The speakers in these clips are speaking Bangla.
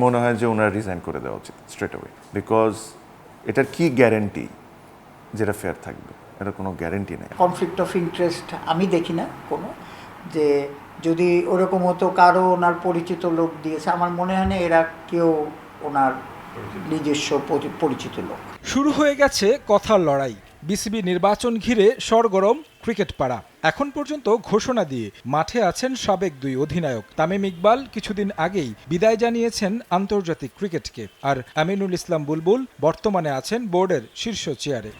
মনে হয় যে ওনার রিজাইন করে দেওয়া উচিত স্ট্রেট অ্যাওয়ে বিকজ এটার কি গ্যারেন্টি যেটা ফেয়ার থাকবে? এটা কোনো গ্যারেন্টি নেই। কনফ্লিক্ট অফ ইন্টারেস্ট আমি দেখি না কোনো। যে যদি ওরকম হতো কারও ওনার পরিচিত লোক দিয়েছে আমার মনে হয় না এরা কেউ ওনার নিজস্ব পরি- পরিচিত লোক। শুরু হয়ে গেছে কথার লড়াই। বিসিবি নির্বাচন ঘিরে সরগরম ক্রিকেট পাড়া। এখন পর্যন্ত ঘোষণা দিয়ে মাঠে আছেন সাবেক দুই অধিনায়ক। তামিম ইকবাল কিছুদিন আগেই বিদায় জানিয়েছেন আন্তর্জাতিক ক্রিকেটকে। আর আমিনুল ইসলাম বুলবুল বর্তমানে আছেন বোর্ডের শীর্ষ চেয়ারে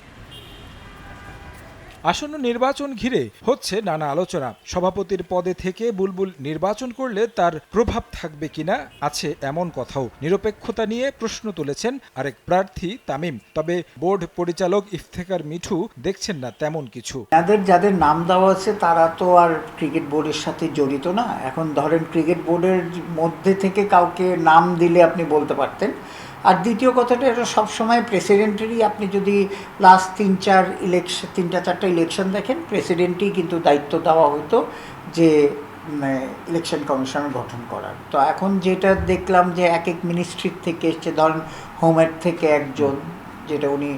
আসন্ন নির্বাচন ঘিরে হচ্ছে নানা আলোচনা। সভাপতির পদে থেকে বুলবুল নির্বাচন করলে তার প্রভাব থাকবে কিনা আছে এমন কথাও। নিরপেক্ষতা নিয়ে প্রশ্ন তুলেছেন আরেক প্রার্থী তামিম। তবে বোর্ড পরিচালক ইফতেখার মিঠু দেখছেন না তেমন কিছু। যাদের যাদের নাম দেওয়া আছে, তারা তো আর ক্রিকেট বোর্ডের সাথে জড়িত না। এখন ধরেন ক্রিকেট বোর্ডের মধ্যে থেকে কাউকে নাম দিলে আপনি বলতে পারতেন। আর দ্বিতীয় কথাটা, এটা সবসময় প্রেসিডেন্টেরই। আপনি যদি লাস্ট তিন, চার ইলেকশন তিনটা চারটা ইলেকশন দেখেন, প্রেসিডেন্টই কিন্তু দায়িত্ব দেওয়া হতো যে ইলেকশন কমিশন গঠন করার। তো এখন যেটা দেখলাম যে এক এক মিনিস্ট্রির থেকে এসছে, ধরেন হোমের থেকে একজন, যেটা উনি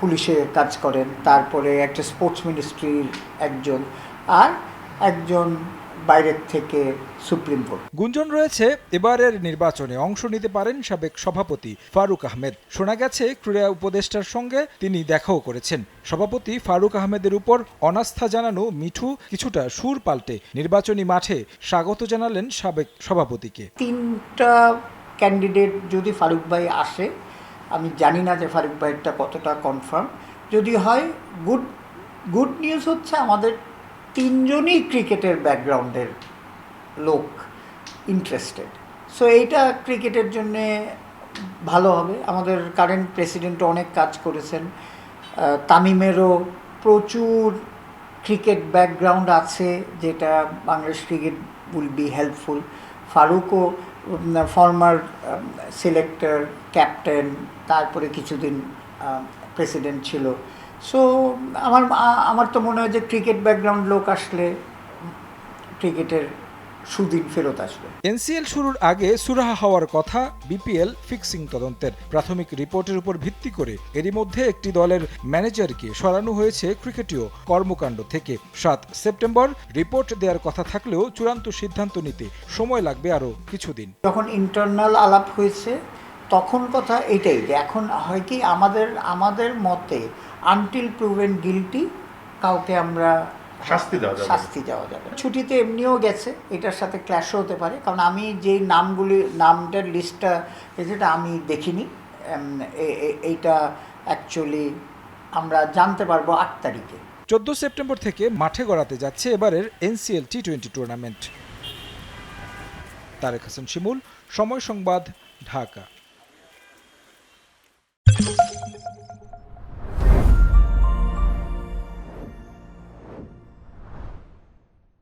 পুলিশে কাজ করেন। তারপরে একটা স্পোর্টস মিনিস্ট্রির একজন। আর একজন বাইরের থেকে সুপ্রিম কোর্ট। গুঞ্জন রয়েছে এবারের নির্বাচনে অংশ নিতে পারেন সাবেক সভাপতি ফারুক আহমেদ। শোনা গেছে ক্রীড়া উপদেষ্টার সঙ্গে তিনি দেখাও করেছেন। সভাপতি ফারুক আহমেদের উপর অনাস্থা জানানো মিঠু কিছুটা সুর পাল্টে নির্বাচনী মাঠে স্বাগত জানালেন সাবেক সভাপতিকে। তিনটা ক্যান্ডিডেট যদি ফারুক ভাই আসে আমি জানি না যে ফারুক ভাইয়েরটা কতটা কনফার্ম যদি হয় গুড গুড নিউজ হচ্ছে আমাদের তিনজনই ক্রিকেটের ব্যাকগ্রাউন্ডের লোক ইন্টারেস্টেড সো এইটা ক্রিকেটের জন্যে ভালো হবে। আমাদের কারেন্ট প্রেসিডেন্ট অনেক কাজ করেছেন। তামিমেরও প্রচুর ক্রিকেট ব্যাকগ্রাউন্ড আছে, যেটা Bangladesh cricket will be helpful. ফারুকও former selector captain তারপরে কিছুদিন প্রেসিডেন্ট ছিল। সো আমার আমার তো মনে হয় যে ক্রিকেট ব্যাকগ্রাউন্ড লোক আসলে ক্রিকেটের সুদিন ফেরত আসবে। এনসিএল শুরুর আগে সুরাহা হওয়ার কথা বিপিএল ফিক্সিং তদন্তের প্রাথমিক রিপোর্টের উপর ভিত্তি করে এরই মধ্যে একটি দলের ম্যানেজারকে সরানো হয়েছে ক্রিকেটীয় কর্মকাণ্ড থেকে। সাত সেপ্টেম্বর রিপোর্ট দেওয়ার কথা থাকলেও চূড়ান্ত সিদ্ধান্ত নিতে সময় লাগবে আরও কিছুদিন। যখন ইন্টারনাল আলাপ হয়েছে তখন কথা এটাই যে এখন হয় কি আমাদের আমাদের মতে আনটিল প্রুভেন গিলটি কাউকে আমরা শাস্তি দেওয়া যাবে শাস্তি দেওয়া যাবে না। ছুটিতে এমনিও গেছে এটার সাথে ক্ল্যাশও হতে পারে। কারণ আমি যেই নামগুলি নামটার লিস্টটা যেটা আমি দেখিনি। এইটা অ্যাকচুয়ালি আমরা জানতে পারব আট তারিখে। চোদ্দ সেপ্টেম্বর থেকে মাঠে গড়াতে যাচ্ছে এবারের NCL T twenty tournament Tareq Hasan Shimul সময় সংবাদ ঢাকা।